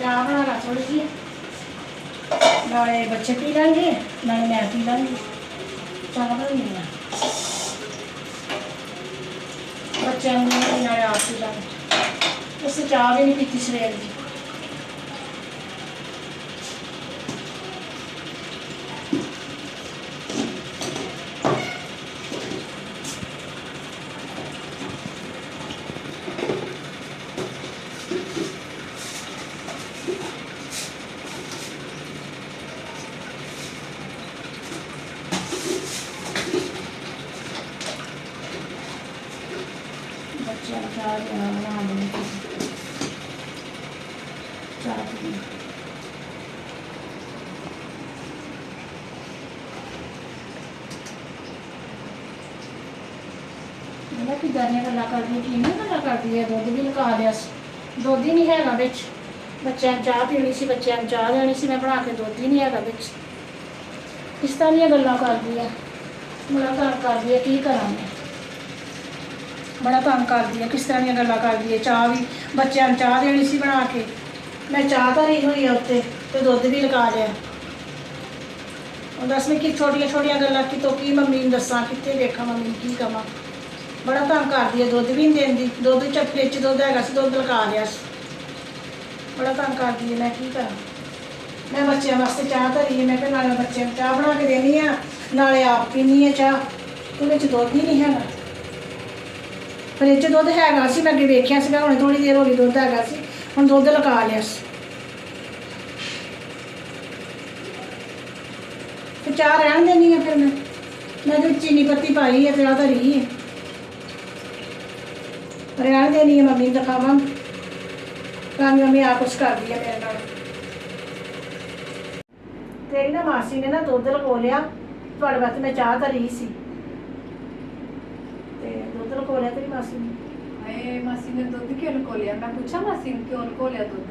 ਚਾਹ ਬਣਾ ਲਾ ਥੋੜੀ ਜਿਹੀ। ਨਾਲੇ ਬੱਚੇ ਪੀ ਲੈਣਗੇ, ਨਾਲੇ ਮੈਂ ਪੀ ਲਾਂਗੀ। ਚਾਹ ਬਣਾਉਣੀ ਆ। ਬੱਚਿਆਂ ਨੂੰ ਨਾਲੇ ਆਪ ਪੀ ਲਾਂਗੇ। ਉਸ ਚਾਹ ਵੀ ਨਹੀਂ ਪੀਤੀ ਸਵੇਰ ਦੀ। ਬੱਚਿਆਂ ਨੂੰ ਚਾਹ ਦੇਣਾ ਬਣਾ ਦੇਣੀ ਚਾਹ ਪੀ ਮੈਂ ਕਿ ਦਾਨੀਆਂ ਗੱਲਾਂ ਕਰਦੀ ਕੀ ਨਹੀਂ ਗੱਲਾਂ ਕਰਦੀ ਹੈ ਦੁੱਧ ਵੀ ਲਗਾ ਲਿਆ ਸੀ ਦੁੱਧ ਹੀ ਨਹੀਂ ਹੈਗਾ ਵਿੱਚ ਬੱਚਿਆਂ ਨੂੰ ਚਾਹ ਪੀਣੀ ਸੀ ਬੱਚਿਆਂ ਨੂੰ ਚਾਹ ਦੇਣੀ ਸੀ ਮੈਂ ਬਣਾ ਕੇ ਦੁੱਧ ਹੀ ਨਹੀਂ ਹੈਗਾ ਵਿੱਚ ਇਸ ਤਰ੍ਹਾਂ ਦੀਆਂ ਗੱਲਾਂ ਕਰਦੀ ਆ ਬੜਾ ਤੰਗ ਕਰਦੀ ਹੈ ਕੀ ਕਰਾਂ ਮੈਂ ਬੜਾ ਤੰਗ ਕਰਦੀ ਹੈ ਕਿਸ ਤਰ੍ਹਾਂ ਦੀਆਂ ਗੱਲਾਂ ਕਰਦੀ ਹੈ ਚਾਹ ਵੀ, ਬੱਚਿਆਂ ਨੂੰ ਚਾਹ ਦੇਣੀ ਸੀ ਬਣਾ ਕੇ। ਮੈਂ ਚਾਹ ਧਰੀ ਹੋਈ ਆ ਉੱਤੇ ਤੇ ਦੁੱਧ ਵੀ ਲਗਾ ਲਿਆ। ਉਹ ਦੱਸ ਮੈਂ ਕਿ ਛੋਟੀਆਂ ਛੋਟੀਆਂ ਗੱਲਾਂ ਕਿਤੋਂ ਕੀ ਮੰਮੀ ਨੂੰ ਦੱਸਾਂ, ਕਿੱਥੇ ਵੇਖਾਂ ਮੰਮੀ ਨੂੰ ਕੀ ਕਵਾਂ। ਬੜਾ ਤੰਗ ਕਰਦੀ ਹੈ ਦੁੱਧ ਵੀ ਨਹੀਂ ਦਿੰਦੀ ਦੁੱਧ ਚੱਪੇ ਚ ਦੁੱਧ ਹੈਗਾ ਸੀ, ਦੁੱਧ ਲਗਾ ਲਿਆ ਸੀ। ਬੜਾ ਤੰਗ ਕਰਦੀ ਹੈ ਮੈਂ ਕੀ ਕਰਾਂ? ਮੈਂ ਬੱਚਿਆਂ ਵਾਸਤੇ ਚਾਹ ਧਰੀ ਹੈ ਮੈਂ ਕਿਹਾ ਨਾਲੇ ਬੱਚਿਆਂ ਨੂੰ ਚਾਹ ਬਣਾ ਕੇ ਦੇਣੀ ਆ, ਨਾਲੇ ਆਪ ਪੀਣੀ ਹੈ ਚਾਹ। ਉਹਦੇ ਚ ਦੁੱਧ ਹੀ ਨਹੀਂ ਹੈਗਾ। ਫਰਿੱਜ 'ਚ ਦੁੱਧ ਹੈਗਾ ਸੀ, ਮੈਂ ਅੱਗੇ ਵੇਖਿਆ ਸੀਗਾ, ਹੁਣ ਥੋੜੀ ਦੇਰ ਹੋ ਗਈ ਦੁੱਧ ਹੈਗਾ ਸੀ, ਹੁਣ ਦੁੱਧ ਲਗਾ ਲਿਆ ਸੀ। ਤੇ ਚਾਹ ਰਹਿਣ ਦੇਣੀ ਆ ਫਿਰ ਮੈਂ। ਮੈਂ ਤੇ ਚੀਨੀ ਪੱਤੀ ਪਾਈ ਹੈ ਤੇ ਆਹ ਧਰੀ ਹੈ ਰਹਿਣ ਦੇਣੀ ਹੈ ਮੰਮੀ ਨੂੰ ਦਿਖਾਵਾਂ। ਕੰਮ ਮੰਮੀ ਆ ਕੁਛ ਕਰਦੀ ਹੈ ਮੇਰੇ ਨਾਲ। ਤੇਰੀ ਨਾ ਮਾਸੀ ਨੇ ਨਾ ਦੁੱਧ ਲਗੋ ਲਿਆ। ਤੁਹਾਡੇ ਵਾਸਤੇ ਮੈਂ ਚਾਹ ਧਰੀ ਸੀ। ਦੁੱਧ ਲਗੋ ਲਿਆ ਤੇਰੀ ਮਾਸੀ ਨੇ ਹਾਏ ਮਾਸੀ ਨੇ ਦੁੱਧ ਕਿਉਂ ਲਕੋ ਲਿਆ ਮੈਂ ਪੁੱਛਾਂ ਮਾਸੀ ਨੂੰ ਕਿਉਂ ਲਕੋ ਲਿਆ ਦੁੱਧ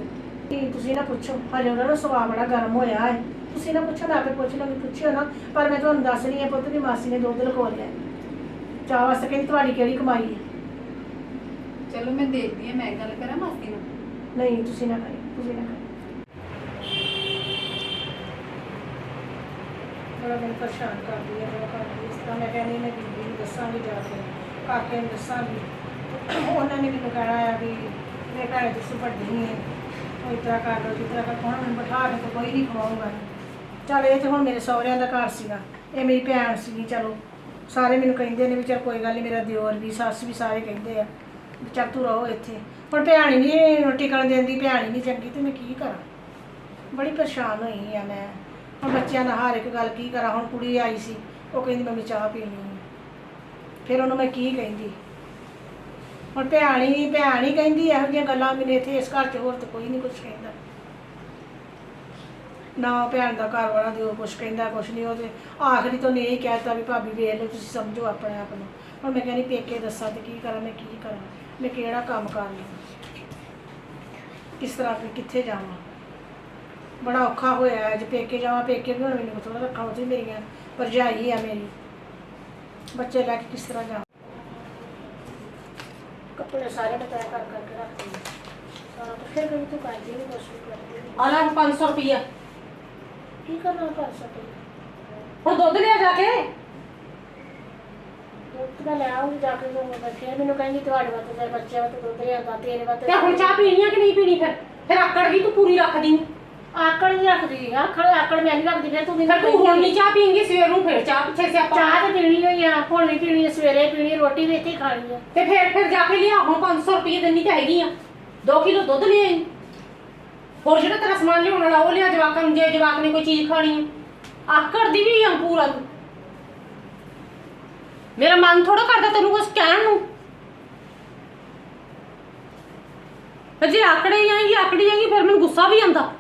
ਕੀ ਤੁਸੀਂ ਨਾ ਪੁੱਛੋ ਹਜੇ ਉਹਨਾਂ ਦਾ ਸੁਭਾਅ ਬੜਾ ਗਰਮ ਹੋਇਆ ਹੈ ਤੁਸੀਂ ਨਾ ਪੁੱਛੋ ਮੈਂ ਆਪੇ ਪੁੱਛ ਲਾਂਗੀ ਪੁੱਛਿਓ ਨਾ ਪਰ ਮੈਂ ਤੁਹਾਨੂੰ ਦੱਸ ਰਹੀ ਹਾਂ ਪੁੱਤ ਦੀ ਮਾਸੀ ਨੇ ਦੁੱਧ ਲਗੋ ਲਿਆ ਚਾਹ ਵਾਸਤੇ ਕਹਿੰਦੀ ਤੁਹਾਡੀ ਕਿਹੜੀ ਕਮਾਈ ਹੈ ਚਲੋ ਮੈਂ ਦੇਖਦੀ ਹਾਂ ਮੈਂ ਗੱਲ ਕਰਾਂ ਮਾਸੀ ਨਾਲ ਨਹੀਂ ਤੁਸੀਂ ਨਾ ਕਰੀ ਤੁਸੀਂ ਨਾ ਕਰੀ ਬੜਾ ਮੈਨੂੰ ਪਰੇਸ਼ਾਨ ਕਰਦੀ ਹੈ ਬੜਾ ਕਰਦੀ ਹੈ। ਇਸ ਤਰ੍ਹਾਂ ਮੈਂ ਕਹਿੰਦੀ ਮੈਂ ਬੀਬੀ ਨੂੰ ਦੱਸਾਂਗੀ ਜਾ ਕੇ ਕਾਕੇ ਨੂੰ ਦੱਸਾਂਗੀ। ਉਹਨਾਂ ਨੇ ਮੈਨੂੰ ਕਹਿਣਾ ਆ ਵੀ ਮੇਰੇ ਘਰ ਤੁਸੀਂ ਵੱਡੀ ਹੈ ਉਹ ਤਰ੍ਹਾਂ ਕਰ ਲਓ, ਜਿਸ ਤਰ੍ਹਾਂ ਕਰ ਹੁਣ ਮੈਨੂੰ ਬਿਠਾ ਕੇ ਤਾਂ ਕੋਈ ਨਹੀਂ ਖਵਾਊਗਾ। ਚੱਲ ਇਹ ਤੇ ਹੁਣ ਮੇਰੇ ਸਹੁਰਿਆਂ ਦਾ ਘਰ ਸੀਗਾ। ਇਹ ਮੇਰੀ ਭੈਣ ਸੀਗੀ, ਚਲੋ। ਸਾਰੇ ਮੈਨੂੰ ਕਹਿੰਦੇ ਨੇ ਵੀ ਚਲ ਕੋਈ ਗੱਲ ਨਹੀਂ ਮੇਰਾ ਦਿਓਰ ਵੀ, ਸੱਸ ਵੀ ਸਾਰੇ ਕਹਿੰਦੇ ਆ ਵੀ ਚੱਲ ਤੂੰ ਰਹੋ ਇੱਥੇ। ਹੁਣ ਭੈਣ ਹੀ ਨਹੀਂ ਰੋਟੀ ਕਰਨ ਦਿੰਦੀ, ਭੈਣ ਹੀ ਨਹੀਂ ਚੰਗੀ, ਤੇ ਮੈਂ ਕੀ ਕਰਾਂ? ਬੜੀ ਪਰੇਸ਼ਾਨ ਹੋਈ ਆ ਮੈਂ। ਹੁਣ ਬੱਚਿਆਂ ਦਾ ਹਰ ਇੱਕ ਗੱਲ ਕੀ ਕਰਾਂ? ਹੁਣ ਕੁੜੀ ਆਈ ਸੀ, ਉਹ ਕਹਿੰਦੀ ਮੰਮੀ ਚਾਹ ਪੀਣੀ ਫਿਰ ਉਹਨੂੰ ਮੈਂ ਕੀ ਕਹਿੰਦੀ? ਹੁਣ ਭੈਣ ਹੀ ਭੈਣ ਹੀ ਕਹਿੰਦੀ ਇਹੋ ਜਿਹੀਆਂ ਗੱਲਾਂ ਮੈਨੂੰ ਇੱਥੇ ਇਸ ਘਰ 'ਚ, ਹੋਰ ਤਾਂ ਕੋਈ ਨਹੀਂ ਕੁਝ ਕਹਿੰਦਾ। ਨਾ ਭੈਣ ਦਾ ਘਰ ਵਾਲਾ ਦਿਓ ਕੁਝ ਕਹਿੰਦਾ ਕੁਝ ਨਹੀਂ। ਉਹਦੇ ਆਖਰੀ ਤੋਂ ਨੇ ਇਹ ਕਹਿਤਾ ਵੀ ਭਾਬੀ ਵੇਖ ਲਓ, ਤੁਸੀਂ ਸਮਝੋ ਆਪਣੇ ਆਪ ਨੂੰ। ਹੁਣ ਮੈਂ ਕਹਿੰਦੀ ਪੇਕੇ ਦੱਸਾਂ ਤੇ ਕੀ ਕਰਾਂ, ਮੈਂ ਕੀ ਕਰਾਂ? ਮੈਂ ਕਿਹੜਾ ਕੰਮ ਕਰ ਲਵਾਂ? ਕਿਸ ਤਰ੍ਹਾਂ ਫਿਰ ਕਿੱਥੇ ਜਾਵਾਂ? ਬੜਾ ਔਖਾ ਹੋਇਆ ਅੱਜ ਪੇਕੇ ਜਾਵਾਂ, ਪੇਕੇ ਵੀ ਹੁਣ ਮੈਨੂੰ ਥੋੜਾ ਰੱਖਾਂ ਉੱਥੇ ਮੇਰੀਆਂ ਭਰਜਾਈ ਆ ਮੇਰੀ। ਬੱਚੇ ਲੈ ਕੇ ਕਿਸ ਤਰ੍ਹਾਂ ਜਾਵਾਂ ਕੱਪੜੇ ਸਾਰੇ ਤੈਅ ਕਰ ਕਰਕੇ ਰੱਖਦੀ ਹਾਂ ਸਾਰਾ ਕੁਛ ਫਿਰ ਕभी ਤੂੰ ਕਰਦੀ ਨਹੀਂ ਕੁਛ ਵੀ ਕਰਦੀ। ਨਹੀਂ ਆ ਲੈ 500 ਰੁਪਈਆ। ਕੀ ਕਰਨਾ ਕਰ ਸਕੇ ਹੁਣ ਦੁੱਧ ਲਿਆ ਜਾ ਕੇ। ਦੁੱਧ ਦਾ ਲੈ ਆਉਂਗੀ ਜਾ ਕੇ ਉਹ ਮੈਨੂੰ ਕਹਿੰਦੀ ਤੁਹਾਡੇ ਵਾਸਤੇ ਤੇ ਬੱਚਿਆਂ ਵਾਸਤੇ ਦੁੱਧ ਲਿਆਂਦਾ ਤੇਰੇ ਵਾਸਤੇ ਤੇ ਹੁਣ ਚਾਹ ਪੀਣੀ ਆ ਕਿ ਨਹੀਂ ਪੀਣੀ ਫਿਰ? ਫਿਰ ਆਕੜ ਗਈ ਤੂੰ ਪੂਰੀ ਰੱਖਦੀ ਆਕੜ ਨਹੀਂ ਰੱਖਦੀ ਆਕੜ ਆਕੜ ਮੈਂ ਨਹੀਂ ਰੱਖਦੀ ਫਿਰ ਤੂੰ ਫਿਰ ਮੈਨੂੰ ਤੂੰ ਹੁਣ ਨਹੀਂ ਚਾਹ ਪੀਂਗੀ ਸਵੇਰ ਨੂੰ ਫਿਰ ਚਾਹ ਪਿੱਛੇ ਸੇ ਆਪਾਂ ਚਾਹ ਤੇ ਪੀਣੀ ਹੋਈ ਆ ਹੁਣ ਵੀ ਪੀਣੀ ਸਵੇਰੇ ਪੀਣੀ ਰੋਟੀ ਵੀ ਇੱਥੇ ਹੀ ਖਾਣੀ ਆ। ਤੇ ਫਿਰ ਫਿਰ ਜਾ ਕੇ ਲਿਆ ਹੁਣ 500 ਰੁਪਏ ਦਿੰਨੀ ਤਾਂ ਹੈਗੀ ਆ। 2 ਕਿਲੋ ਦੁੱਧ ਲਿਆ ਈ। ਹੋਰ ਜਿਹੜਾ ਤੇਰਾ ਸਮਾਨ ਲਿਆਉਣ ਵਾਲਾ ਉਹ ਲਿਆ ਜਵਾਕਾਂ ਨੂੰ ਜੇ ਜਵਾਕ ਨੇ ਕੋਈ ਚੀਜ਼ ਖਾਣੀ ਆ। ਆਕੜ ਦੀ ਵੀ ਆ ਪੂਰਾ। ਤੂੰ ਮੇਰਾ ਮਨ ਥੋੜਾ ਕਰਦਾ ਤੈਨੂੰ ਕੁਝ ਕਹਿਣ ਨੂੰ। ਫਿਰ ਜੇ ਆਕੜੇ ਜਾਏਗੀ ਆਕੜੀ ਜਾਏਗੀ ਫਿਰ ਮੈਨੂੰ ਗੁੱਸਾ ਵੀ ਆਉਂਦਾ।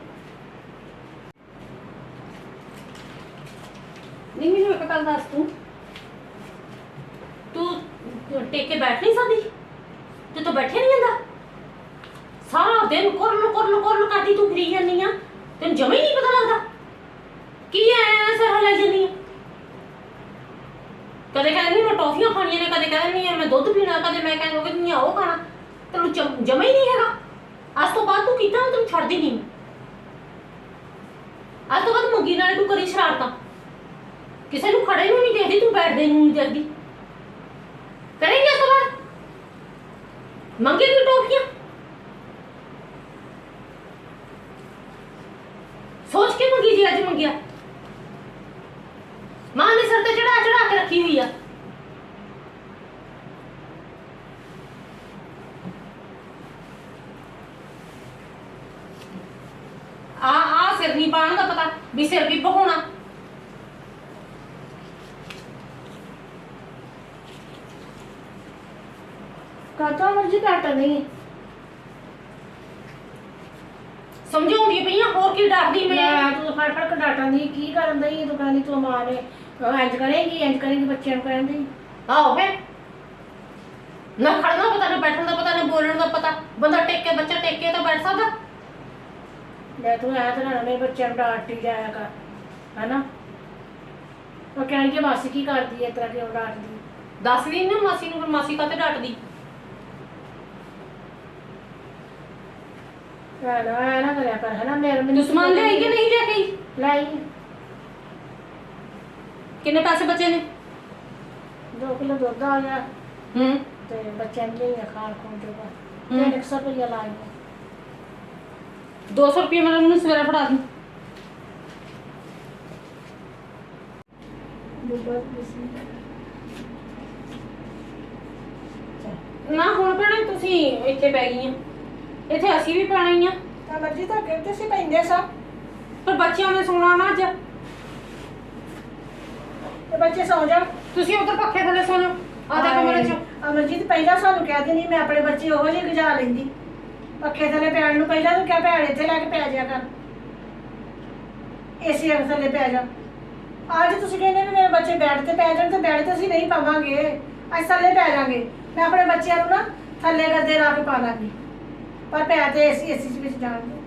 ਨਹੀਂ ਮੈਨੂੰ ਦੱਸ ਤੂੰ। ਤੂੰ ਟੇਕ ਕੇ ਬੈਠ ਨਹੀਂ ਸਕਦੀ? ਤੇ ਤੂੰ ਬੈਠੇ ਨਹੀਂ ਜਾਂਦਾ? ਸਾਰਾ ਦਿਨ ਕੁਰਲ ਕੁਰਲ ਕੁਰਲ ਕਰਦੀ ਤੂੰ ਫਰੀ ਜਾਂਦੀ ਆ। ਤੈਨੂੰ ਜਮੇ ਨਹੀਂ ਪਤਾ ਲੱਗਦਾ। ਕੀ ਐ ਸਿਰ ਹਲਾ ਜੰਨੀ ਕਦੇ ਕਹਿੰਦੀ ਮੈਂ ਟੌਫੀਆਂ ਖਾਣੀਆਂ ਨੇ, ਕਦੇ ਕਹਿੰਦੀ ਆ ਮੈਂ ਦੁੱਧ ਪੀਣਾ, ਕਦੇ ਮੈਂ ਕਹਿੰਦੀ ਆ ਉਹ ਖਾਣਾ। ਤੈਨੂੰ ਜਮ- ਹੀ ਨਹੀਂ ਹੈਗਾ। ਅੱਜ ਤੋਂ ਬਾਅਦ ਤੂੰ ਕੀਤਾ ਨਾ ਤੈਨੂੰ ਛੱਡਦੀ ਨਹੀਂ। ਅੱਜ ਤੋਂ ਬਾਅਦ ਮੰਗੀ ਨਾਲ ਤੂੰ ਕਰੀ ਸ਼ਰਾਰਤਾਂ। ਕਿਸੇ ਨੂੰ ਖੜੇ ਨੂੰ ਨਹੀਂ ਦੇਖਦੀ, ਤੂੰ ਬੈਠਦੇ ਨੂੰ ਨਹੀਂ ਦੇਖਦੀ। ਕਰੇਂਗੇ ਇਸ ਤੋਂ ਮੰਗੇਗੀ ਟੌਫੀਆਂ ਸੋਚ ਕੇ ਮੰਗੀ ਜੀ, ਅੱਜ ਮੰਗਿਆ। ਮਾਂ ਨੇ ਸਿਰ ਤੇ ਚੜਾ ਚੜਾ ਕੇ ਰੱਖੀ ਹੋਈ ਆ। ਆ ਆ ਸਿਰ ਨਹੀਂ ਪਾਣ ਦਾ ਪਤਾ ਵੀ ਸਿਰ ਵੀ ਬਹਾਉਣਾ ਕਾਤਾ ਮਰਜ਼ੀ ਘੱਟ ਨਹੀਂ। ਸਮਝਾਉਂਦੀ ਪਈਆਂ ਹੋਰ ਕੀ ਡਰਦੀ ਮੈਂ? ਮੈਂ ਤੂੰ ਫੜ ਫੜ ਕੇ ਡਾਟਾਂ ਦੀ ਕੀ ਕਰਨ ਦਈ ਦੁਕਾਨੀ ਤੂੰ ਮਾਂ ਨੇ ਅਹ ਇੰਜ ਕਰੇਗੀ ਇੰਜ ਕਰੇਗੀ ਬੱਚਿਆਂ ਨੂੰ ਕਰਨ ਦੀ ਆਓ ਫੇ ਨਾ ਖੜਨਾ ਪਤਾ ਨਾ ਬੈਠਣ ਦਾ ਪਤਾ ਨਾ ਬੋਲਣ ਦਾ ਪਤਾ। ਬੰਦਾ ਟੇਕ ਕੇ ਬੱਚਾ ਟੇਕ ਕੇ ਤਾਂ ਬੈਠ ਸਕਦਾ। ਮੈਂ ਤੂੰ ਐ ਤਾਂ ਨਾ ਮੇਰੇ ਬੱਚਿਆਂ ਨੂੰ ਡਾਂਟੀ ਜਾਇਆ ਕਰ ਹੈਨਾ? ਉਹ ਕਹਿਣਗੇ ਮਾਸੀ ਕੀ ਕਰਦੀ ਐ ਤੇਰਾ ਕਿਉਂ ਡਾਂਟਦੀ? ਦੱਸਦੀ ਨਾ ਮਾਸੀ ਨੂੰ ਫਿਰ ਮਾਸੀ ਕਾਤੇ ਡਾਂਟਦੀ? ਨਾ ਐ ਨਾ ਕਰਿਆ ਕਰ ਹੈਨਾ ਮੇਰੇ ਤੂੰ ਸਮਾਨ ਲਿਆਈ ਕਿ ਨਹੀਂ ਲਿਆ ਕੇ ਆਈ? ਲਈ ਕਿੰਨੇ ਪੈਸੇ ਬਚੇ ਨੇ? 2 ਕਿਲੋ ਦੁੱਧ ਆ ਗਿਆ। ਹੂੰ। ਤੇ ਬੱਚਿਆਂ ਨੂੰ ਲਈ ਖਾਣ ਖੂਣ ਜੋਗਾ ਹੂੰ। ਤੇ 100 ਰੁਪਇਆ ਲਾਇਆ 200 ਰੁਪਏ ਮੈਂ ਮੈਨੂੰ ਸਵੇਰੇ ਫੜਾ ਦੂੰ। ਨਾ ਹੁਣ ਭੈਣੇ ਤੁਸੀਂ ਇੱਥੇ ਗਈਆਂ ਇੱਥੇ ਅਸੀਂ ਵੀ ਪੈਣਾ ਹੀ ਆ। ਤਾਂ ਮਰਜ਼ੀ ਤਾਂ ਕਿ ਤੁਸੀਂ ਪੈਂਦੇ ਸਭ। ਪਰ ਬੱਚਿਆਂ ਨੇ ਸੌਣਾ ਨਾ ਅੱਜ। ਤੇ ਬੱਚੇ ਸੌ ਜਾਣ। ਤੁਸੀਂ ਉਧਰ ਪੱਖੇ ਥੱਲੇ ਸੌ ਜਾਓ। ਆਦਾ ਕਮਰੇ ਚ। ਅਮਰਜੀਤ ਪਹਿਲਾਂ ਸਾਨੂੰ ਕਹਿ ਦਿੰਦੀ ਮੈਂ ਆਪਣੇ ਬੱਚੇ ਉਹੋ ਜਿਹੇ ਗਜਾ ਲੈਂਦੀ। ਪੱਖੇ ਥੱਲੇ ਪੈਣ ਨੂੰ ਪਹਿਲਾਂ ਤੂੰ ਕਿਹਾ ਭੈਣ ਇੱਥੇ ਲੈ ਕੇ ਪੈ ਜਾ ਕਰ। ਏਸੀ ਥੱਲੇ ਪੈ ਜਾ। ਅੱਜ ਤੁਸੀਂ ਕਹਿੰਦੇ ਵੀ ਮੇਰੇ ਬੱਚੇ ਬੈੱਡ ਤੇ ਪੈ ਜਾਣ ਤੇ ਬੈੱਡ ਤੇ ਅਸੀਂ ਨਹੀਂ ਪਾਵਾਂਗੇ। ਅੱਜ ਥੱਲੇ ਪੈ ਜਾਾਂਗੇ। ਮੈਂ ਆਪਣੇ ਬੱਚਿਆਂ ਨੂੰ ਨਾ ਥੱਲੇ ਗੱਦੇ ਲਾ ਕੇ ਪਾ ਲਾਂਗੀ ਪਰ ਪੈ ਤੇ ਏਸੀ ਏਸੀ ਚ ਵਿੱਚ ਜਾਣਗੇ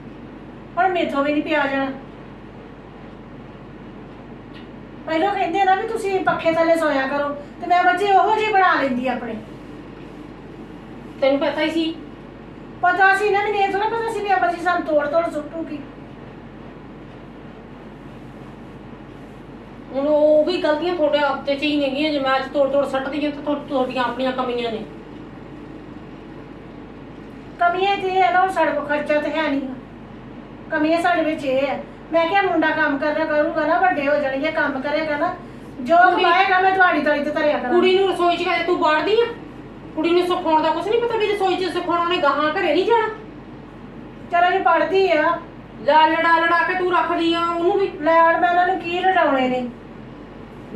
ਹੁਣ ਮੇਥੋਂ ਵੀ ਨਹੀਂ ਪਿਆ ਜਾਣਾ। ਪਹਿਲਾਂ ਕਹਿੰਦੇ ਨਾ ਵੀ ਤੁਸੀਂ ਪੱਖੇ ਥੱਲੇ ਸੋਇਆ ਕਰੋ ਤੇ ਮੈਂ ਬੱਚੇ ਉਹੋ ਜਿਹੇ ਬਣਾ ਲੈਂਦੀ ਆਪਣੇ। ਤੈਨੂੰ ਪਤਾ ਹੀ ਸੀ? ਪਤਾ ਸੀ ਨਾ ਮੈਨੂੰ ਇਹ ਥੋੜਾ ਪਤਾ ਸੀ ਵੀ ਆਪਾਂ ਜੀ ਸਾਨੂੰ ਤੋੜ ਤੋੜ ਸੁੱਟੂਗੀ। ਹੁਣ ਉਹ ਵੀ ਗਲਤੀਆਂ ਤੁਹਾਡੇ ਆਪ ਤੇ ਚ ਹੀ ਨੇਗੀਆਂ ਜੇ ਮੈਂ ਅੱਜ ਤੋੜ ਤੋੜ ਸੱਟਦੀ ਹਾਂ ਤਾਂ ਤੁਹਾ- ਤੁਹਾਡੀਆਂ ਆਪਣੀਆਂ ਕਮੀਆਂ ਨੇ। ਕਮੀਆਂ ਤੇ ਇਹ ਹੈ ਨਾ ਉਹ ਸਾਡੇ ਕੋਲ ਖਰਚਾ ਤੇ ਹੈ ਨਹੀਂ। ਕਮੀਆਂ ਸਾਡੇ ਵਿੱਚ ਇਹ ਹੈ। ਮੈਂ ਕਿਹਾ ਮੁੰਡਾ ਕੰਮ ਕਰਨਾ ਕਰੂਗਾ ਨਾ ਵੱਡੇ ਹੋ ਜਾਣਗੇ ਕੰਮ ਕਰੇਗਾ ਨਾ। ਜੋ ਕੁੜੀ- ਕਮਾਏਗਾ ਮੈਂ ਤੁਹਾਡੀ ਤਲੀ ਤੇ ਧਰਿਆ ਕਰਾਂ ਕੁੜੀ ਨੂੰ ਰਸੋਈ ਚ ਕਦੇ ਤੂੰ ਬਾੜਦੀ ਆ? ਕੁੜੀ ਨੂੰ ਸਿਖਾਉਣ ਦਾ ਕੁਝ ਨਹੀਂ ਪਤਾ ਵੀ ਰਸੋਈ ਚ ਸਿਖਾਉਣਾ ਉਹਨੇ ਗਾਹਾਂ ਘਰੇ ਨਹੀਂ ਜਾਣਾ? ਚਲੋ ਜੀ ਪੜਦੀ ਆ। ਲੈ ਲੜਾ ਲੜਾ ਕੇ ਤੂੰ ਰੱਖਦੀ ਆ ਉਹਨੂੰ ਵੀ। ਲੈਣ ਮੈਂ ਉਹਨਾਂ ਨੂੰ ਕੀ ਲੜਾਉਣੇ ਨੇ?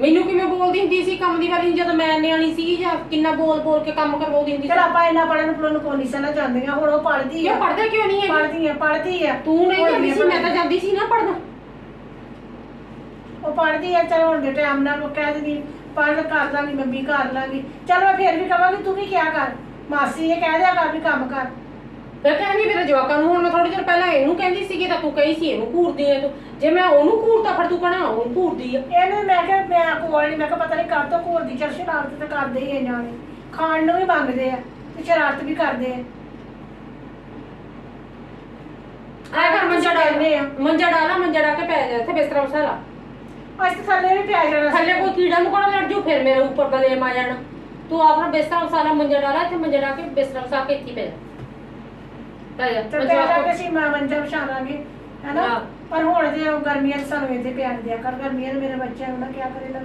ਮੈਨੂੰ ਕਿਵੇਂ ਬੋਲਦੀ ਹੁੰਦੀ ਸੀ ਕੰਮ ਦੀ ਵਾਰੀ ਜਦੋਂ ਮੈਂ ਨਿਆਣੀ ਸੀ ਜਾਂ ਕਿੰਨਾ ਬੋਲ ਬੋਲ ਕੇ ਕੰਮ ਕਰਵਾਉਂਦੀ ਹੁੰਦੀ ਚਲ ਸੀ ਆਪਾਂ ਇੰਨਾ ਪੜਨ ਪੜਨ ਨੂੰ ਕੋਈ ਨਹੀਂ ਸਮਝ ਜਾਂਦੀਆਂ ਹੁਣ ਉਹ ਪੜਦੀ ਆ। ਕਿਉਂ ਪੜਦੇ ਕਿਉਂ ਨਹੀਂ ਹੈਗੀ? ਪੜਦੀ ਆ ਪੜਦੀ ਆ। ਤੂੰ ਨਹੀਂ ਜਾਂਦੀ ਸੀ ਮੈਂ ਤਾਂ। ਜਾਂਦੀ ਸੀ ਨਾ ਪੜਦਾ ਉਹ ਪੜਦੀ ਆ ਚਲ ਹੁਣ ਦੇ ਟਾਈਮ ਨਾਲ ਉਹ ਕਹਿ ਦਿੰਦੀ ਪੜ੍ਹ ਕਰ ਲਾਂਗੀ ਮੰਮੀ ਕਰ ਲਾਂਗੀ। ਚਲ ਮੈਂ ਫੇਰ ਵੀ ਕਹਾਂਗੀ ਤੂੰ ਵੀ ਕਿਆ ਕਰ? ਮਾਸੀ ਇਹ ਕਹਿ ਦਿਆ ਕਰ ਵੀ ਕੰਮ ਕਰ। ਮੈਂ ਕਹਿੰਦੀ ਮੇਰੇ ਜਵਾਕਾਂ ਨੂੰ ਹੁਣ ਮੈਂ ਥੋੜੀ ਦੇਰ ਪਹਿਲਾਂ ਇਹਨੂੰ ਕਹਿੰਦੀ ਸੀਗੀ ਤਾਂ ਤੂੰ ਕਹੀ ਸੀ ਇਹਨੂੰ ਘੂਰਦੀ ਐ ਤੂੰ। ਜੇ ਮੈਂ ਉਹਨੂੰ ਘੂਰਤਾ ਫਿਰ ਤੂੰ ਕਹਣਾ ਉਹਨੂੰ ਘੂਰਦੀ ਆ। ਇਹਨੂੰ ਮੈਂ ਕਿਹਾ ਮੈਂ ਕੋਲ ਨਹੀਂ ਮੈਂ ਕਿਹਾ ਪਤਾ ਨਹੀਂ ਕਰ ਤੋਂ ਕੋਲ ਦੀ ਚਲ ਸ਼ਰਾਰਤ ਤੇ ਕਰਦੇ ਹੀ ਆ ਨਿਆਣੇ ਖਾਣ ਨੂੰ ਵੀ ਮੰਗਦੇ ਆ ਤੇ ਸ਼ਰਾਰਤ ਵੀ ਕਰਦੇ ਆ। ਆ ਕਰ ਮੰਜਾ ਡਾਲ। ਕਹਿੰਦੇ ਆ। ਮੰਜਾ ਡਾਲਾ ਮੰਜਾ ਡਾ ਕੇ ਪੈ ਜਾ ਇੱਥੇ ਬਿਸਤਰਾ ਵਸਾਲਾ ਅੱਜ ਤਾਂ ਥੱਲੇ ਵੀ ਪਿਆ ਜਾਣਾ। ਥੱਲੇ ਕੋਈ ਕੀੜਾ ਮਕੌੜਾ ਲੜ ਜੂ ਫਿਰ ਮੇਰੇ ਉੱਪਰ ਬਲੇਮ ਆ ਜਾਣਾ। ਤੂੰ ਆਪਣਾ ਬਿਸਤਰਾ ਵਸਾਲਾ ਮੰਜਾ ਡਾਲਾ ਇੱਥੇ ਮੰਜਾ ਡਾ ਕੇ ਬਿਸਤਰਾ ਵਸਾ ਕੇ ਇੱਥੇ ਪੈ ਜਾ। ਜਾ। ਤੇ ਅਸੀਂ ਮਾਂ ਮੰਜਾ ਹੈਨਾ? ਹਾਂ। ਪਰ ਹੁਣ ਜੇ ਉਹ ਗਰਮੀਆਂ 'ਚ ਸਾਨੂੰ ਇੱਥੇ ਪਿਆਰ ਦਿਆ ਕਰ ਗਰਮੀਆਂ 'ਚ ਮੇਰੇ ਬੱਚਿਆਂ ਨੂੰ ਨਾ ਕਿਆ ਕਰੇ ਨਾ?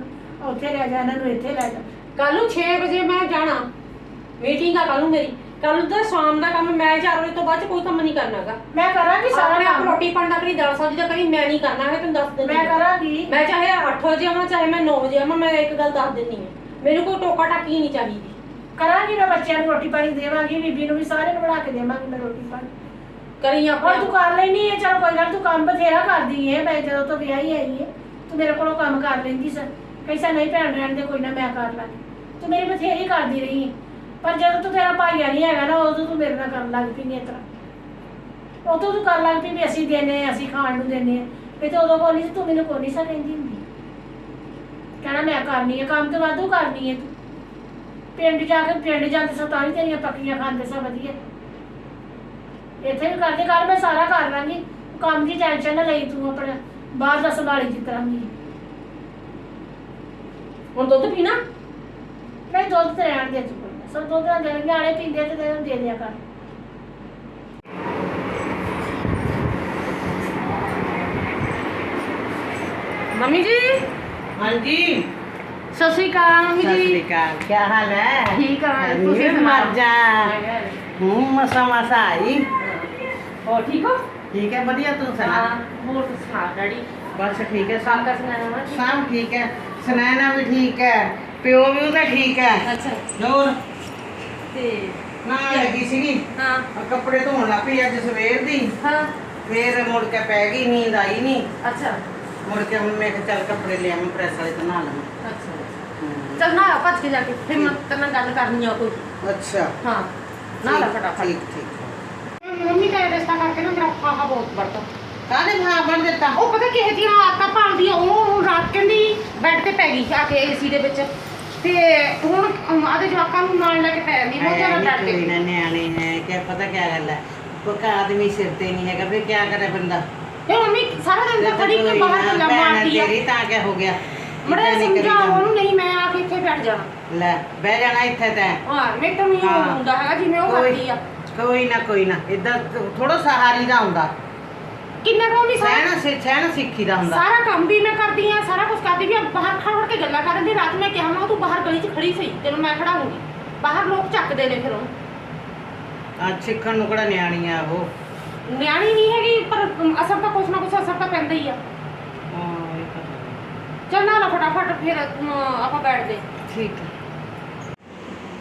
ਉੱਥੇ ਲੈ ਜਾ ਇਹਨਾਂ ਨੂੰ ਇੱਥੇ ਲੈ ਜਾ। ਕੱਲ ਨੂੰ 6 ਵਜੇ ਮੈਂ ਜਾਣਾ। ਮੀਟਿੰਗ ਆ ਕੱਲ ਨੂੰ ਮੇਰੀ। ਕੱਲ ਨੂੰ ਤਾਂ ਸ਼ਾਮ ਦਾ ਕੰਮ ਮੈਂ 4 ਵਜੇ ਤੋਂ ਬਾਅਦ 'ਚ ਕੋਈ ਕੰਮ ਨਹੀਂ ਕਰਨਾਗਾ ਮੈਂ ਕਰਾਂਗੀ ਸਾਰਾ ਆਪਣੇ ਆਪ ਕੰਮ। ਰੋਟੀ ਪਾਣੀ ਕਰੀ ਦਾਲ ਸਬਜ਼ੀ ਦਾ ਕਰੀ ਮੈਂ ਨਹੀਂ ਕਰਨਾ ਹੈ ਤੈਨੂੰ ਦੱਸ ਦਿੰਦੀ ਮੈਂ ਹਾਂ। ਕਰਾਂਗੀ। ਮੈਂ ਚਾਹੇ 8 ਵਜੇ ਆਵਾਂ ਚਾਹੇ ਮੈਂ 9 ਵਜੇ ਆਵਾਂ ਮੈਂ ਇੱਕ ਗੱਲ ਦੱਸ ਦਿੰਨੀ ਹਾਂ ਮੈਨੂੰ ਕੋਈ ਟੋਕਾ ਟਾਕੀ ਨਹੀਂ ਚਾਹੀਦੀ। ਕਰਾਂਗੀ ਮੈਂ ਬੱਚਿਆਂ ਨੂੰ ਰੋਟੀ ਪਾਣੀ ਦੇਵਾਂਗੀ ਬੀਬੀ ਨੂੰ ਵੀ ਸਾਰਿਆਂ ਨੂੰ ਬਣਾ ਕੇ ਦੇਵਾਂਗੀ ਮੈਂ ਰੋਟੀ ਪਾਣੀ। ਕਰੀ ਹੁਣ ਤੂੰ ਕਰ ਲੈਣੀ ਹੈ ਚਲ ਕੋਈ ਗੱਲ ਤੂੰ ਕੰਮ ਬਥੇਰਾ ਕਰਦੀ ਹੈ ਮੈਂ ਜਦੋਂ ਤੋਂ ਵਿਆਹੀ ਆਈ ਹੈ ਤੂੰ ਮੇਰੇ ਕੋਲੋਂ ਕੰਮ ਕਰ ਲੈਂਦੀ ਸਰ। ਕੈਸਾ ਨਹੀਂ ਭੈਣ ਰਹਿਣ ਦੇ ਕੋਈ ਨਾ ਮੈਂ ਕਰ ਲਾਂਗੀ। ਤੂੰ ਮੇਰੀ ਬਥੇਰੀ ਕਰਦੀ ਰਹੀ ਹੈ ਪਰ ਜਦੋਂ ਤੂੰ ਤੇਰਾ ਭਾਈਆ ਨਹੀਂ ਹੈਗਾ ਨਾ ਉਦੋਂ ਤੂੰ ਮੇਰੇ ਨਾਲ ਕਰਨ ਲੱਗ ਪਈ ਨਹੀਂ ਤਰ੍ਹਾਂ। ਉਦੋਂ ਤੂੰ ਕਰਨ ਲੱਗ ਪਈ ਵੀ ਅਸੀਂ ਦੇਨੇ ਆ ਅਸੀਂ ਖਾਣ ਨੂੰ ਦੇਨੇ ਆ ਇਹ ਤਾਂ ਉਦੋਂ ਕੋਈ ਨਹੀਂ ਸੀ, ਤੂੰ ਮੈਨੂੰ ਕੋਈ ਨਹੀਂ ਸਾ ਕਹਿੰਦੀ ਹੁੰਦੀ। ਕਹਿਣਾ ਮੈਂ ਕਰਨੀ ਹੈ ਕੰਮ ਤੇ ਵਾਧੂ ਕਰਨੀ ਹੈ ਤੂੰ। ਪਿੰਡ ਜਾ ਕੇ ਪਿੰਡ ਜਾ ਕੇ ਸਤਾਈ ਤੇਰੀਆਂ ਪੱਕੀਆਂ ਖਾਂਦੇ ਸਭ ਵਧੀਆ। ਇੱਥੇ ਵੀ ਕਰਦੇ ਕਰ ਮੈਂ ਸਾਰਾ ਕਰ ਲਾਂਗੀ ਕੰਮ ਦੀ ਟੈਨਸ਼ਨ ਨਾ ਲਈ ਤੂੰ ਆਪਣਾ ਬਾਹਰ ਦਾ ਸੰਭਾਲੀ ਜਿਸ ਤਰ੍ਹਾਂ ਵੀ ਹੁਣ ਦੁੱਧ ਪੀਣਾ? ਮੈਂ ਦੁੱਧ ਤੇ ਰਹਿਣ ਦੇ ਤੂੰ। ਸਭ ਦੁੱਧ ਨਾਲ ਦੇ ਨਿਆਣੇ ਪੀਂਦੇ ਤੇ ਦੇ ਦੇ ਦਿਆ ਕਰ। ਮੰਮੀ ਜੀ? जी ਸਤਿ ਸ਼੍ਰੀ ਅਕਾਲ ਮੰਮੀ ਸਤਿ ਸ੍ਰੀ ਅਕਾਲ ਕੀ ਹਾਲ ਹੈ? ਠੀਕ ਆ, ਤੁਸੀਂ ਤੁਸੀਂ ਮਰ ਜਾ। ਹੂੰ ਮਸਾ ਮਸਾ ਆਈ। ਹੋਰ ਠੀਕ ਹੋ? ਠੀਕ ਹੈ ਵਧੀਆ ਤੂੰ ਸੁਣਾ? ਹੋਰ ਤੁਸੀਂ ਡੈਡੀ? ਬਸ ਠੀਕ ਹੈ ਸਭ ਕਾਕਾ ਸੁਣਾਇਆ ਵਾ ਠੀਕ? ਠੀਕ ਹੈ ਸੁਨੈਣਾ ਵੀ ਠੀਕ ਹੈ ਪਿਓ ਵੀ ਉਹਦਾ ਠੀਕ ਹੈ। ਹੋਰ? ਤੇ ਨਾ ਲੱਗੀ ਸੀਗੀ। ਹਾਂ। ਕੱਪੜੇ ਧੋਣ ਲੱਗ ਪਈ ਅੱਜ ਸਵੇਰ ਦੀ। ਹਾਂ। ਫੇਰ ਮੁੜ ਕੇ ਪੈ ਗਈ ਨੀਂਦ ਆਈ ਨਹੀਂ ਅੱਛਾ। ਮੁੜ ਕੇ ਮੈਂ ਚੱਲ ਕੱਪੜੇ ਲਿਆਵਾਂ ਪ੍ਰੈਸ ਵਾਲੇ ਤੋਂ ਨਹਾ ਲਵਾਂ। ਚੱਲ ਨਾ ਭੱਜ ਕੇ ਜਾ ਕੇ ਫਿਰ ਮੈਂ ਤੇਰੇ ਨਾਲ ਗੱਲ ਕਰਨੀ ਆ ਕੋਈ ਅੱਛਾ ਹਾਂ ਨਾ ਲਾ ਠੀਕ- ਫਟਾਫਟ ਠੀਕ ਠੀਕ ਮੰਮੀ ਦਾ ਰਿਸ਼ਤਾ ਕਰਕੇ ਨਾ ਮੇਰਾ ਫਾਹਾ ਬਹੁਤ ਵਰਤਾ ਕਾਹਦੇ ਭਾਅ ਬਣ ਦਿੱਤਾ ਉਹ ਪਤਾ ਕਿਹੇ ਦੀਆਂ ਆਦਤਾਂ ਪਾਉਂਦੀ ਆ ਉਹ ਹੁਣ ਰਾਤ ਕਹਿੰਦੀ ਬੈੱਡ ਤੇ ਪੈ ਗਈ ਆ ਕੇ ਏਸੀ ਦੇ ਵਿੱਚ ਤੇ ਹੁਣ ਅਮ, ਆਦੇ ਜਵਾਕਾਂ ਨੂੰ ਨਾਲ ਲੈ ਕੇ ਪੈ ਜਾਂਦੀ ਬਹੁਤ ਜ਼ਿਆਦਾ है ਡਰਦੇ कोई ना न्याणे है क्या पता क्या गल है कोई आदमी सिर ते नहीं हैगा फिर क्या करे बंदा ਤੇ ਮੰਮੀ ਸਾਰਾ ਦਿਨ ਤਾਂ ਖੜੀ ਕੇ ਬਾਹਰ ਗੱਲਾਂ ਮਾਰਦੀ ਆ तेरी ता क्या हो गया ਮੜਾ ਸਮਝਾ ਉਹਨੂੰ ਨਹੀਂ ਮੈਂ ਆ ਕੇ ਇੱਥੇ ਬੈਠ ਜਾਣਾ। ਲੈ ਬਹਿ ਜਾਣਾ ਇੱਥੇ ਤੈਂ। ਹਾਂ ਮੈਂ ਤਾਂ ਨਹੀਂ ਹੁੰਦਾ ਹੈਗਾ ਜਿਵੇਂ ਉਹ ਕਰਦੀ ਆ। ਕੋਈ ਨਾ ਕੋਈ ਨਾ ਇਦਾਂ ਥੋੜਾ ਸਹਾਰੀ ਦਾ ਹੁੰਦਾ। ਕਿੰਨਾ ਕੰਮ ਵੀ ਸਾਰਾ? ਸਹਿਣ ਸਿਰ ਸਹਿਣ ਸਿੱਖੀ ਦਾ ਹੁੰਦਾ। ਸਾਰਾ ਕੰਮ ਵੀ ਮੈਂ ਕਰਦੀ ਆ ਸਾਰਾ ਕੁਝ ਕਰਦੀ ਆ ਬਾਹਰ ਖੜ ਖੜ ਕੇ ਗੱਲਾਂ ਕਰਨ ਦੀ ਰਾਤ ਮੈਂ ਕਿਹਾ ਮੈਂ ਤੂੰ ਬਾਹਰ ਗਲੀ 'ਚ ਖੜੀ ਸਹੀ ਤੈਨੂੰ ਮੈਂ ਖੜਾਉਂਗੀ। ਬਾਹਰ ਲੋਕ ਚੱਕਦੇ ਨੇ ਫਿਰ ਉਹ ਆ ਸਿੱਖਣ ਨੂੰ ਕਿਹੜਾ ਨਿਆਣੀ ਆ ਉਹ? ਨਿਆਣੀ ਨਹੀਂ ਹੈਗੀ ਪਰ ਅਸਰ ਤਾਂ ਕੁਛ ਨਾ ਕੁਛ ਅਸਰ ਤਾਂ ਪੈਂਦਾ ਹੀ ਆ। ਚੱਲ ਨਾ ਫਟਾਫਟ ਫਿਰ ਅਮ, ਆਪਾਂ ਬੈਠਦੇ। ਠੀਕ ਹੈ।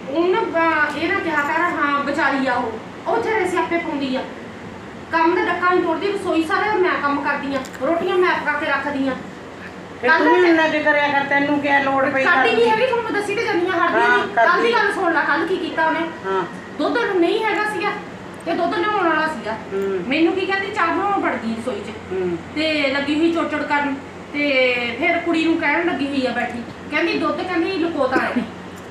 ਉਹਨਾਂ ਇਹਨਾਂ ਕਿਹਾ ਕਰ ਹਾਂ ਵਿਚਾਰੀ ਆ ਉਹ। ਉਹ ਜਿਹੜੇ ਸਿਆਪੇ ਪਾਉਂਦੀ ਆ। ਕੰਮ ਦਾ ਡੱਕਾ ਨਹੀਂ ਤੋੜਦੀ ਰਸੋਈ ਸਾਰਾ ਮੈਂ ਕੰਮ ਕਰਦੀ ਆ। ਰੋਟੀਆਂ ਮੈਂ ਪਕਾ ਕੇ ਰੱਖਦੀ ਆ। ਤੂੰ ਵੀ ਉਹਨਾਂ ਦੇ ਕਰਿਆ ਕਰ ਤੈਨੂੰ ਕਿਆ ਲੋੜ ਪਈ ਕਰਦੀ ਨਹੀਂ ਹੈਗੀ? ਤੁਹਾਨੂੰ ਮੈਂ ਦੱਸੀ ਤੇ ਜਾਂਦੀ ਆ ਹੜਦੀ ਨਹੀਂ। ਕੱਲ ਦੀ ਗੱਲ ਸੁਣ ਲੈ ਕੱਲ ਕੀ ਕੀਤਾ ਉਹਨੇ? ਹਾਂ। ਦੁੱਧ ਨਹੀਂ ਹੈਗਾ ਸੀਗਾ ਤੇ ਦੁੱਧ ਲਿਆਉਣ ਵਾਲਾ ਸੀਗਾ। ਮੈਨੂੰ ਕੀ ਕਹਿੰਦੀ ਚਾਹ ਬਣਾਉਣ ਪੜਦੀ ਰਸੋਈ 'ਚ। ਤੇ ਲੱਗੀ ਹੋਈ ਚੋਚੜ ਕਰਨ। ਤੇ ਫਿਰ ਕੁੜੀ ਨੂੰ ਕਹਿਣ ਲੱਗੀ ਹੋਈ ਆ ਬੈਠੀ। ਕਹਿੰਦੀ ਦੁੱਧ ਕਹਿੰਦੀ ਲੁਕੋਤਾ ਇਹਨੇ।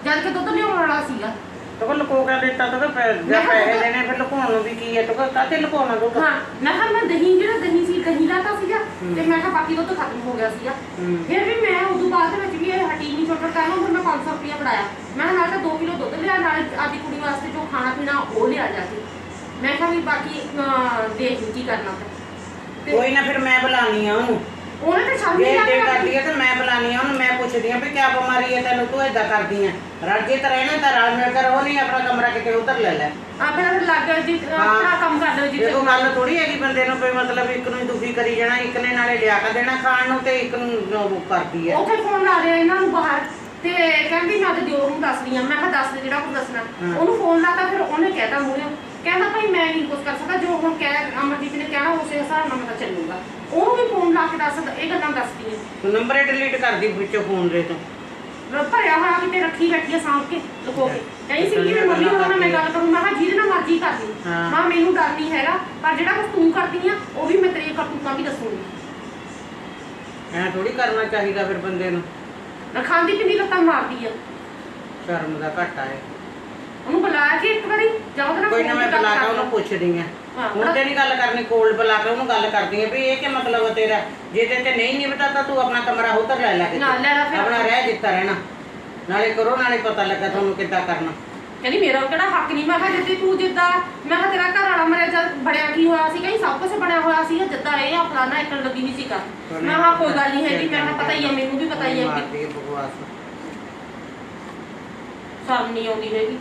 ਜਦ ਕਿ ਦੁੱਧ ਲਿਆਉਣ ਵਾਲਾ ਸੀਗਾ। ਤੋ ਲੁਕੋ ਕੇ ਦਿੱਤਾ ਤਾਂ ਮੈਂ ਕਿਹਾ ਪੈਸੇ ਦੇਣੇ ਫਿਰ ਲੁਕਾਉਣ ਨੂੰ ਵੀ ਕੀ ਹੈ? ਤੋ ਕਾਤੇ ਲੁਕਾਉਣਾ ਤੋ ਹਾਂ ਮੈਂ ਕਿਹਾ ਮੈਂ ਦਹੀਂ ਜਿਹੜਾ ਦਹੀਂ ਸੀ ਦਹੀਂ ਦਾ ਸੀਗਾ। ਤੇ ਮੈਂ ਕਿਹਾ ਬਾਕੀ ਦੁੱਧ ਖਤਮ ਹੋ ਗਿਆ ਸੀਗਾ। ਫਿਰ ਵੀ ਮੈਂ ਉਦੋਂ ਬਾਅਦ ਵਿੱਚ ਵੀ ਇਹ ਹਟੀ ਨਹੀਂ ਛੋਟਾ ਟਾਈਮ ਫਿਰ ਮੈਂ 500 ਰੁਪਇਆ ਫੜਾਇਆ। ਮੈਂ ਕਿਹਾ ਨਾਲ ਤਾਂ 2 ਕਿਲੋ ਦੁੱਧ ਲਿਆ ਨਾਲ ਆਪਦੀ ਕੁੜੀ ਵਾਸਤੇ ਜੋ ਖਾਣਾ ਪੀਣਾ ਉਹ ਲਿਆ ਜਾ ਕੇ। ਮੈਂ ਕਿਹਾ ਵੀ ਬਾਕੀ ਦੇਖ ਕੀ ਕਰਨਾ ਕੋਈ ਨਾ ਫਿਰ ਮੈਂ ਬੁਲਾਣੀ ਆ ਉਹਨੇ ਤਾਂ ਸ਼ਾਮੀ ਜੇ ਜਾ ਜੇ ਕਰਦੀ ਹੈ ਤੇ ਮੈਂ ਬੁਲਾਨੀ ਆ ਉਹਨੂੰ ਮੈਂ ਪੁੱਛਦੀ ਆ ਵੀ ਕੀ ਬਿਮਾਰੀ ਹੈ ਤੈਨੂੰ ਤੂੰ ਏਦਾਂ ਕਰਦੀ ਆ। ਰਲ ਜੇ ਤਾਂ ਰਹਿਣਾ ਤਾਂ ਰਲ ਮਿਲ ਕਰ ਉਹ ਨਹੀਂ ਆਪਣਾ ਕਮਰਾ ਕਿਤੇ ਉਧਰ ਲੈ ਲੈ। ਆ ਫਿਰ ਲੱਗ ਗਿਆ ਜੀ ਆਪਣਾ ਕੰਮ ਕਰ ਲਓ ਜਿੱਥੇ ਦੇਖੋ ਗੱਲ ਥੋੜੀ ਹੈਗੀ ਬੰਦੇ ਨੂੰ ਕੋਈ ਮਤਲਬ ਇੱਕ ਨੂੰ ਹੀ ਦੁਖੀ ਕਰੀ ਜਾਣਾ ਇੱਕ ਨੇ ਨਾਲੇ ਲਿਆ ਕੇ ਦੇਣਾ ਖਾਣ ਨੂੰ ਤੇ ਇੱਕ ਨੂੰ ਉਹ ਕਰਦੀ ਹੈ ਉੱਥੇ ਫੋਨ ਲਾ ਰਿਹਾ ਇਹਨਾਂ ਨੂੰ ਬਾਹਰ ਤੇ ਕਹਿੰਦੀ ਮੈਂ ਤੇ ਦਿਓਰ ਨੂੰ ਦੱਸਦੀ ਆ ਮੈਂ ਕਿਹਾ ਦੱਸ ਦੇ ਜਿਹੜਾ ਕੁਝ ਦੱਸਣਾ। ਉਹਨੂੰ ਫੋਨ ਲਾਤਾ ਫਿਰ ਉਹਨੇ ਕਹਿਤਾ ਮੂਹਰੇ ਕਹਿੰਦਾ ਭਾਈ ਮੈਂ ਨਹੀਂ ਕੁਝ ਕਰ ਸਕਦਾ ਜੋ ਹੁਣ ਕਹਿ ਅਮਰਜੀਤ ਨੇ ਕਹਿਣਾ ਉਸੇ ਹਿਸਾਬ ਨਾਲ ਮੈਂ ਚੱਲੂਗਾ। ਉਹਨੂੰ ਵੀ ਫੋਨ ਲਾ ਕੇ ਦੱਸ ਇਹ ਗੱਲਾਂ ਦੱਸਦੀ ਤੂੰ ਨੰਬਰ ਹੀ ਡਿਲੀਟ ਕਰਦੀ ਵਿੱਚੋਂ ਫੋਨ ਦੇ ਤੋਂ। ਹੈ ਭਰਿਆ ਹੋਇਆ ਕਿਤੇ ਰੱਖੀ ਬੈਠੀ ਆ ਸਾਂਭ ਕੇ ਲੁਕੋ ਕੇ। ਕਹੀ ਸੀ ਕਿ ਮੈਂ ਮੰਮੀ ਹੋਣਾ ਨਾਲ ਮੈਂ ਗੱਲ ਕਰੂੰ ਮੈਂ ਕਿਹਾ ਜਿਹਦੇ ਨਾਲ ਮਰਜ਼ੀ ਕਰ ਲਈ। ਹਾਂ। ਮਾਂ ਮੈਨੂੰ ਡਰ ਨਹੀਂ ਹੈਗਾ ਪਰ ਜਿਹੜਾ ਕੁਝ ਤੂੰ ਕਰਦੀ ਆ ਉਹ ਵੀ ਮੈਂ ਤੇਰੇ ਕਰਤੂਤਾਂ ਵੀ ਦੱਸੂਗੀ। ਐ ਥੋੜੀ ਕਰਨਾ ਚਾਹੀਦਾ ਫਿਰ ਬੰਦੇ ਨੂੰ। ਮੈਂ ਖਾਂਦੀ ਪਿੰਦੀ ਲੱਤਾਂ ਮਾਰਦੀ ਆ। ਸ਼ਰਮ ਦਾ ਘਾਟਾ ਹੈ ਉਹਨੂੰ ਬੁਲਾ ਕੇ ਇੱਕ ਵਾਰੀ ਜਾਂ ਉਹਦੇ ਨਾਲ ਕੋਈ ਨਾ phone ਮੈਂ ਗੱਲ ਬੁਲਾ ਕੇ ਉਹਨੂੰ ਲਾ। ਪੁੱਛਦੀ ਆ ਹਾਂ, ਹੁਣ ਤੇ ਨਹੀਂ ਗੱਲ ਕਰਨੀ ਕੋਲ ਬੁਲਾ ਕੇ ਉਹਨੂੰ ਗੱਲ ਕਰਦੀ ਆ ਵੀ ਇਹ ਕੀ ਮਤਲਬ ਹੈ ਤੇਰਾ? ਜੇ ਤੇ ਤੇ ਨਹੀਂ ਨਿਭਦਾ ਤਾਂ ਤੂੰ ਆਪਣਾ ਕਮਰਾ ਉਧਰ ਲੈ ਲੈ ਕੇ ਨਾ, ਲੈ ਲੈ ਫਿਰ। ਆਪਣਾ ਰਹਿ ਜਿੱਤਾ ਰਹਿਣਾ। ਨਾਲੇ ਕਰੋ ਨਾਲੇ ਪਤਾ ਲੱਗਾ ਤੁਹਾਨੂੰ ਕਿੱਦਾਂ ਕਰਨਾ। ਕਹਿੰਦੀ ਮੇਰਾ ਕਿਹੜਾ ਹੱਕ ਨਹੀਂ ਮੈਂ ਕਿਹਾ ਜਿੱਦੀ ਤੂੰ ਜਿੱਦਾਂ ਮੈਂ ਕਿਹਾ ਤੇਰਾ ਘਰ ਵਾਲਾ ਮਰਿਆ ਜਦ ਬੜਿਆ ਕੀ ਹੋਇਆ ਸੀ? ਕਹਿੰਦੀ ਸਭ ਕੁਝ ਬਣਿਆ ਹੋਇਆ ਸੀ ਜਿੱਦਾਂ ਇਹ ਆ ਫਲਾਣਾ ਇੱਕ ਲੱਗੀ ਨਹੀਂ ਸੀ ਕਰ ਮੈਂ ਕਿਹਾ ਕੋਈ ਗੱਲ ਨਹੀਂ ਹੈਗੀ ਮੈਂ ਕਿਹਾ ਪਤਾ ਹੀ ਆ ਮੈਨੂੰ ਵੀ ਪਤਾ ਹੀ ਆ ਕਿ ਮਾਰਦੀ ਹੈ ਬਕਵਾਸ। ਸ਼ਰਮ ਨਹੀਂ ਆਉਂਦੀ ਹੈਗੀ।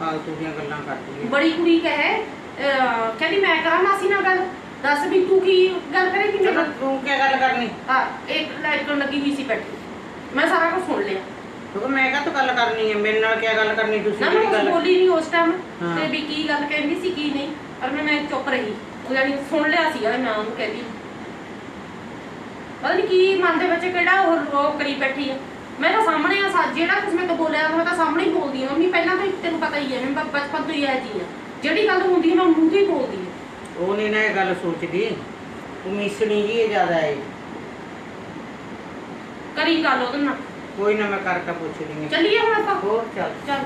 ਫਾਲਤੂ ਦੀਆਂ ਗੱਲਾਂ ਕਰਦੀ ਹੈ। ਬੜੀ ਕੁੜੀ ਕਹੇ ਅਹ, ਕਹਿੰਦੀ ਮੈਂ ਕਰਾਂ ਮਾਸੀ ਨਾਲ ਗੱਲ? ਦੱਸ ਵੀ ਤੂੰ ਕੀ ਗੱਲ ਕਰੇਂਗੀ ਮੇਰੇ ਚਲੋ ਨਾਲ ਤੂੰ ਕੀ ਗੱਲ ਕਰਨੀ? ਹਾਂ ਇੱਕ ਲਾਈਟ ਲੱਗੀ ਹੋਈ ਸੀ ਬੈਠੀ। ਮੈਂ ਸਾਰਾ ਕੁਝ ਸੁਣ ਲਿਆ। ਕਿਉਂਕਿ ਮੈਂ ਕਾ ਗੱਲ ਕਰਨੀ ਹੈ? ਮੇਰੇ ਨਾਲ ਕੀ ਗੱਲ ਕਰਨੀ ਤੁਸੀਂ ਨਾ ਮੈਂ ਕਿਹੜੀ ਕੁਛ ਗੱਲ ਬੋਲੀ ਨਹੀਂ ਉਸ ਟਾਈਮ ਹਾਂ। ਤੇ ਵੀ ਕੀ ਗੱਲ ਕਹਿੰਦੀ ਸੀ ਕੀ ਨਹੀਂ। ਪਰ ਮੈਂ ਮੈਂ ਚੁੱਪ ਰਹੀ। ਉਹ ਯਾਨੀ ਸੁਣ ਲਿਆ ਸੀਗਾ ਮੈਂ ਉਹਨੂੰ ਕਹਿੰਦੀ। ਪਤਾ ਨਹੀਂ ਕੀ ਮਨ ਦੇ ਵਿੱਚ ਕਿਹੜਾ ਉਹ ਉਹ ਕਰੀ ਬੈਠੀ ਆ। ਮੈਂ ਤਾਂ ਸਾਹਮਣੇ ਆ ਸਾ ਜਿਹੜਾ ਕੁਝ ਮੈਂ ਤਾਂ ਬੋਲਿਆ ਮੈਂ ਤਾਂ ਸਾਹਮਣੇ ਹੀ ਬੋਲਦੀ ਆ ਮੰਮੀ ਪਹਿਲਾਂ ਤਾਂ ਤੈਨੂੰ ਪਤਾ ਹੀ ਹੈ ਮੈਂ ਬ- ਬਚਪਨ ਤੋਂ ਹੀ ਇਹ ਜੀ ਆ। ਜਿਹੜੀ ਗੱਲ ਹੁੰਦੀ ਹੈ ਮੈਂ ਮੂੰਹ ਤੋਂ ਹੀ ਬੋਲਦੀ ਆ। ਉਹ ਨਹੀਂ ਨਾ ਇਹ ਗੱਲ ਸੋਚਦੀ। ਉਹ ਮਿਸਣੀ ਜੀ ਇਹ ਜ਼ਿਆਦਾ ਹੈ ਕਰੀ ਗੱਲ ਉਹਦੇ ਨਾਲ। ਕੋਈ ਨਾ ਮੈਂ ਕਰਕੇ ਪੁੱਛਦੀ ਆ। ਚੱਲੀਏ ਹੁਣ ਆਪਾਂ। ਹੋਰ ਚੱਲ। ਚੱਲ।